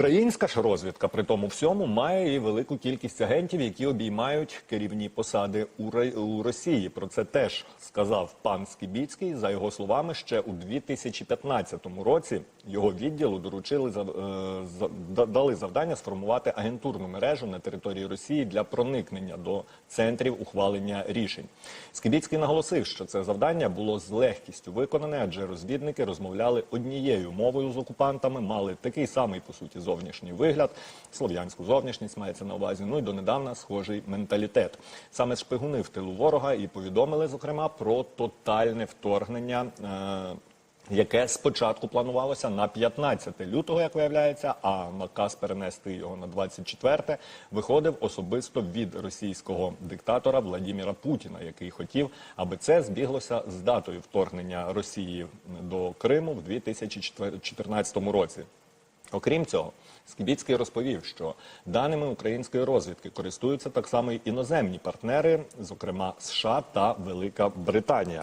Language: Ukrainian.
Українська ж розвідка при тому всьому має і велику кількість агентів, які обіймають керівні посади у, Росії. Про це теж сказав пан Скібіцький. За його словами, ще у 2015 році його відділу доручили е, дали завдання сформувати агентурну мережу на території Росії для проникнення до центрів ухвалення рішень. Скібіцький наголосив, що це завдання було з легкістю виконане, адже розвідники розмовляли однією мовою з окупантами, мали такий самий по суті зовнішній вигляд, слов'янську зовнішність мається на увазі. Ну і донедавна схожий менталітет. Саме шпигуни в тилу ворога і повідомили зокрема про тотальне вторгнення. Е- яке спочатку планувалося на 15 лютого, як виявляється, а наказ перенести його на 24 виходив особисто від російського диктатора Владіміра Путіна, який хотів, аби це збіглося з датою вторгнення Росії до Криму в 2014 році. Окрім цього, Скібіцький розповів, що даними української розвідки користуються так само й іноземні партнери, зокрема США та Велика Британія.